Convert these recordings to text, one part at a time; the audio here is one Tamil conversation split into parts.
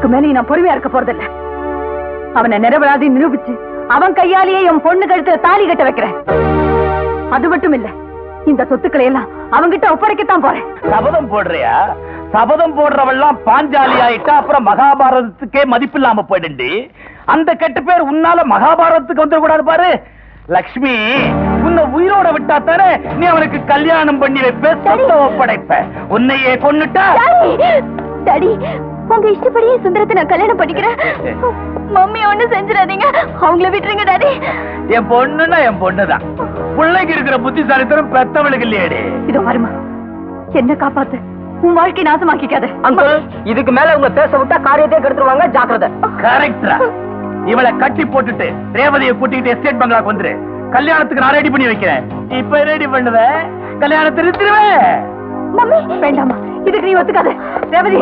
இதுக்கு மேலே நான் பொறுமையா இருக்க போறதில்ல. அவனை நிரபராதி நிரூபிச்சு அவன் கையாலேயே என் பொண்ணு கழுத்துல தாலி கட்ட வைக்கிறேன். அது மட்டும் இல்ல இந்த சொத்துக்களை எல்லாம் அவன்கிட்ட ஒப்படைக்கத்தான் போறேன். சபதம் போடுறியா? சபதம் போடுறவெல்லாம் பாஞ்சாலி ஆயிட்டா அப்புறம் மகாபாரதத்துக்கே மதிப்பில்லாம போயிடுண்டி. அந்த கெட்ட பேர் உன்னால மகாபாரதத்துக்கு வந்துடக்கூடாது பாரு. லக்ஷ்மி உன்னை உயிரோட விட்டா தானே நீ அவனுக்கு கல்யாணம் பண்ணி வைப்ப சொந்த ஒப்படைப்ப. உன்னையே கொன்னுட்டா? டாடி உங்க இஷ்டப்படியே சுந்தரத்தை நான் கல்யாணம் பண்ணிக்கிறேன். மம்மி ஒண்ணு செஞ்சிடாதீங்க. அவங்கள விட்டுருங்க டாடி. என் பொண்ணுன்னா என் பொண்ணுதான். பிள்ளைக்கு இருக்கிற புத்திசாலித்தனம் பெத்தவளுக்கு இல்லையேடி இதோ வருமா என்ன காப்பாத்து. உன் வாழ்க்கை நாசமாக்கிக்காத. அங்கிள் இதுக்கு மேல உங்க பேச விட்டா காரியத்தையே கெடுத்துருவாங்க ஜாக்கிரதை. கரெக்டா இவளை கட்டி போட்டுட்டு ரேவதியை கூட்டிக்கிட்டு எஸ்டேட் பங்களாக்கு வந்துரு. கல்யாணத்துக்கு நான் ரெடி பண்ணி வைக்கிறேன். இப்ப ரெடி பண்ணுவ? கல்யாணத்தை நிறுத்திடுவேன் மம்மி! வேண்டாமா இதுக்கு நீ ஒத்துக்காத. ரேவதி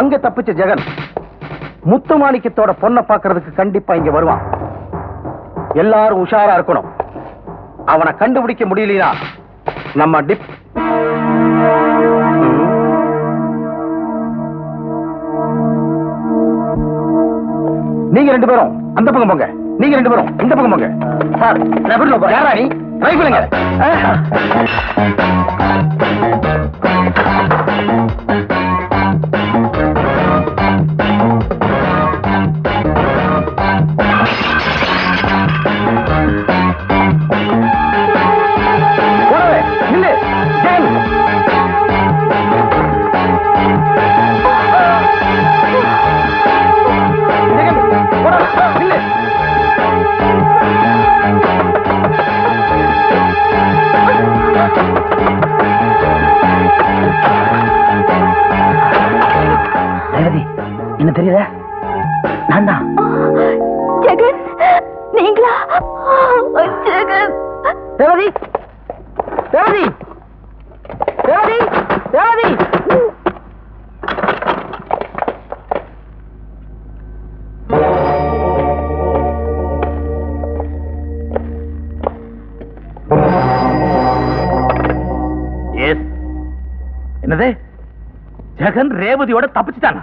அங்க தப்பிச்ச ஜெகன் முத்துமாணிக்கத்தோட பொண்ணை பாக்குறதுக்கு கண்டிப்பா இங்க வருவான். எல்லாரும் உஷாரா இருக்கணும். அவனை கண்டுபிடிக்க முடியலனா நம்ம டிப் நீங்க ரெண்டு பேரும் அந்த பக்கம் போங்க. நீங்க ரெண்டு பேரும் இந்த பக்கம் போங்க. சார் ரெஃபர்ல போறேன் யாரா நீ? ரைஃபிளுங்க தெரியுதா? நான் தான் ஜெகன் நீங்களா? ஜெகன். ரேவதி! ரேவதி! ரேவதி! ரேவதி! எஸ் என்னது? ஜெகன் ரேவதியோட தப்பிச்சுட்டானா?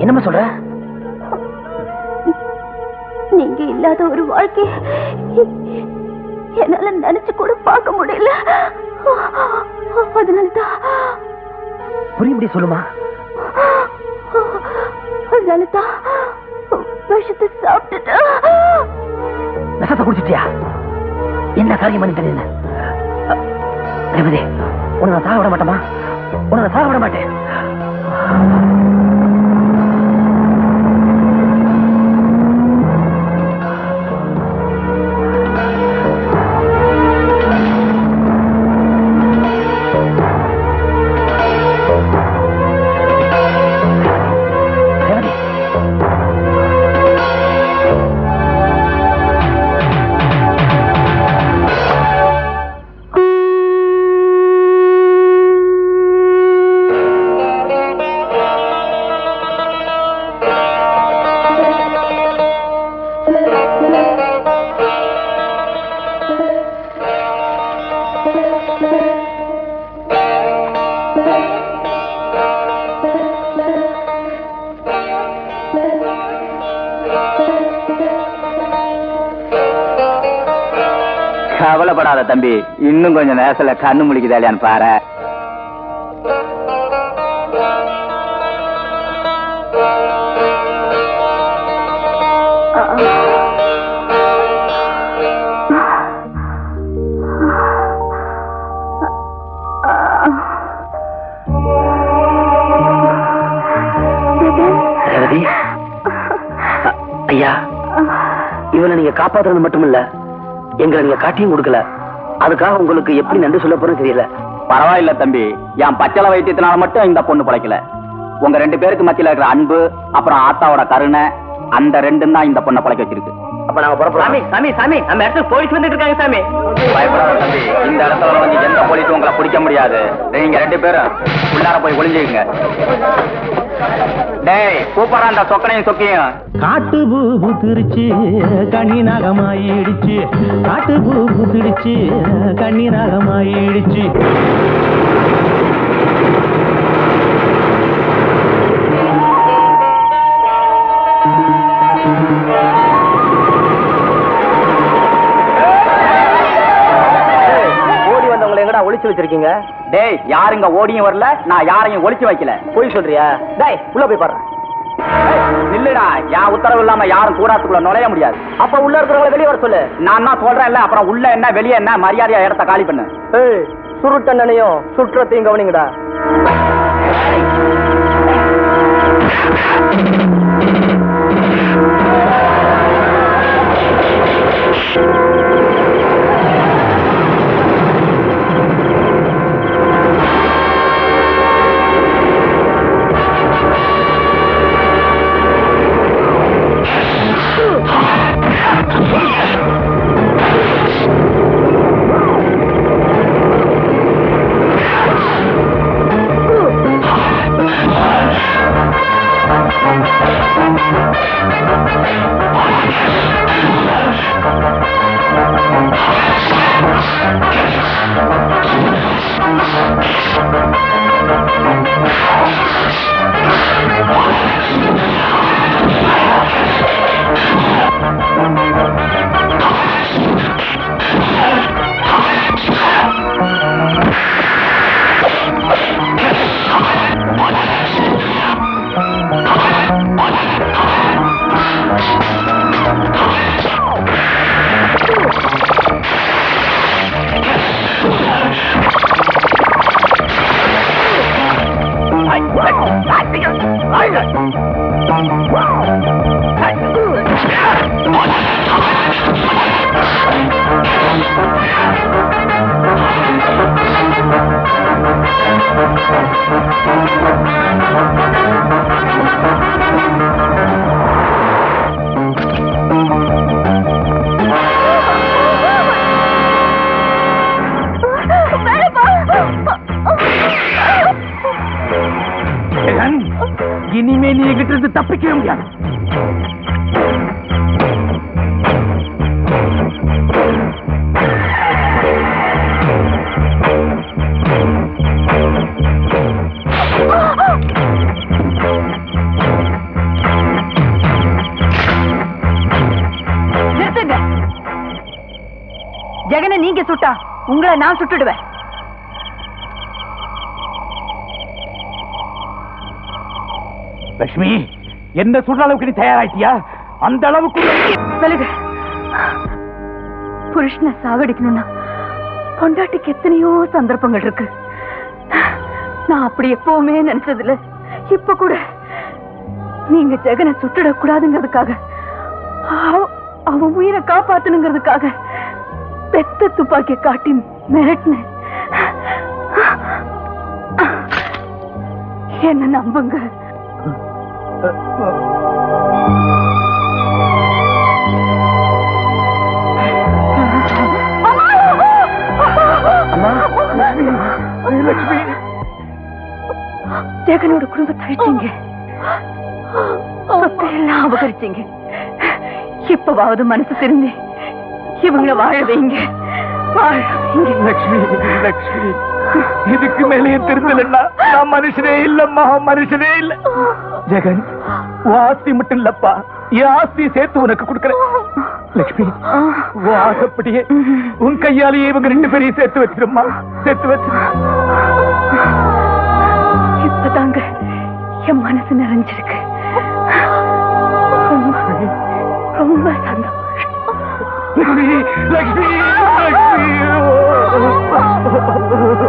என்னம்மா சொல்ற? நீங்க இல்லாத ஒரு வாழ்க்கை என்னால நினைச்சு கூட பார்க்க முடியல. அதனாலதான் புரியும்படி சொல்லுமா? அதனாலதான் விஷத்தை சாப்பிட்டுட்டு. விஷத்தை குடிச்சிட்டியா? என்ன காரியம் பண்ணி தெரியல ரேவதி உன்னை நான் சாக விட மாட்டேமா உன்னை நான் சாக விட மாட்டேன். கவலைப்படாத தம்பி. இன்னும் கொஞ்சம் நேரத்துல கண்ணு முடிக்குதாலியான்னு பாரு. ஐயா இவனை நீங்க காப்பாத்துறது மட்டும் இல்லை எங்களை நீங்க காட்டியும் கொடுக்கல. அதுக்காக உங்களுக்கு எப்படி நன்றி சொல்ல போறோம் தெரியல. பரவாயில்ல தம்பி. என் பச்சளை வைத்தியத்தினால மட்டும் இந்த பொண்ணு பிழைக்கல. உங்க ரெண்டு பேருக்கு மத்தியில இருக்கிற அன்பு அப்புறம் ஆத்தாவோட கருணை அந்த ரெண்டும் தான் இந்த பொண்ணை பிழைக்க வச்சிருக்கு. அப்ப நாங்க புறப்படலாம் சாமி சாமி நம்ம இடத்துக்கு போலீஸ் வந்துட்டு இருக்காங்க சாமி. பயப்படாத தம்பி. இந்த இடத்துல வந்து எந்த போலீஸும் உங்களை பிடிக்க முடியாது. நீங்க ரெண்டு பேரும் உள்ளார போய் ஒளிஞ்சுக்குங்க. டேய் கூப்பிடுற அந்த சொக்கனையும் சொக்கியும். காட்டு பூ புத்திருச்சு கண்ணி நாகமாயிடுச்சு. காட்டு பூ புத்திடுச்சு கண்ணி நாகமாயிடுச்சு. ஒளிச்சு வச்சிருக்கீங்க? டேய் யாருங்க ஓடியும் வரல நான் யாரையும் ஒளிச்சு வைக்கல. போய் சொல்றியா? டேய் உள்ள போய் பாரு. நில்லுடா. என் உத்தரவு இல்லாம யாரும் கூடாத்துக்குள்ள நுழைய முடியாது. அப்ப உள்ள இருக்கிறவங்களை வெளியே வர சொல்லு. நான் தான் சொல்றேன்ல அப்புறம் உள்ள என்ன வெளிய என்ன மரியாதையா இடத்த காலி பண்ணு. ஏய் சுருட்டண்ணனையும் சுற்றத்தையும் கவனிங்கடா. I'm lại lại lại bây giờ lại rồi Thank you. கிட்ட இருந்து தப்பிக்கவே முடியாது நிறுத்துங்க. ஜெகனை நீங்க சுட்டா உங்களை நான் சுட்டுடுவேன். லட்சுமி என்ன சொல்ற அளவுக்கு நீ தயாராயிட்டியா? அந்த அளவுக்கு புருஷன புருஷனை சாகடிக்கணும்னா பொண்டாட்டிக்கு எத்தனையோ சந்தர்ப்பங்கள் இருக்கு. நான் அப்படி எப்பவுமே நினைச்சதில்ல. இப்ப கூட நீங்க ஜெகனை சுட்டுடக்கூடாதுங்கிறதுக்காக அவன் உயிரை காப்பாத்தணுங்கிறதுக்காக பெத்த துப்பாக்கிய காட்டி மிரட்டினேன். என்ன நம்புங்க. லட்சுமி ஜெகனோட குடும்பத்தை அழிச்சீங்க எல்லாம் அபகரிச்சீங்க. இப்பவாவது மனசு திரும்பி இவங்கள வாழ வைங்க. லட்சுமி லட்சுமி இதுக்கு மேலேயே திருந்தலன்னா நான் மனுஷனே இல்லம்மா மனுஷனே இல்ல. ஜெகன் ஆஸ்தி மட்டும் இல்லப்பா. என் ஆஸ்தியை சேர்த்து உனக்கு கொடுக்கறேன். லட்சுமி உன் ஆசைப்படியே உன் கையாலேயே இவங்க ரெண்டு பேரையும் சேர்த்து வச்சிரும்மா. சேர்த்து வச்சிரு இப்பதாங்க என் மனசு நிறைஞ்சிருக்கு. ரொம்ப சந்தோஷம். லட்சுமி லட்சுமி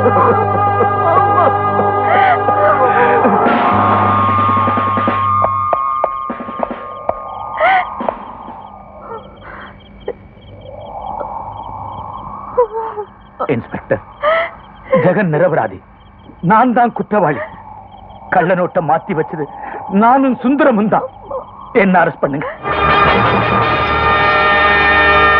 லட்சுமி இன்ஸ்பெக்டர். ஜெகன் நிரபராதி. நான் தான் குற்றவாளி. கள்ள நோட்டை மாத்தி வச்சது நானும் சுந்தரமும் தான். என்ன அரெஸ்ட் பண்ணுங்க.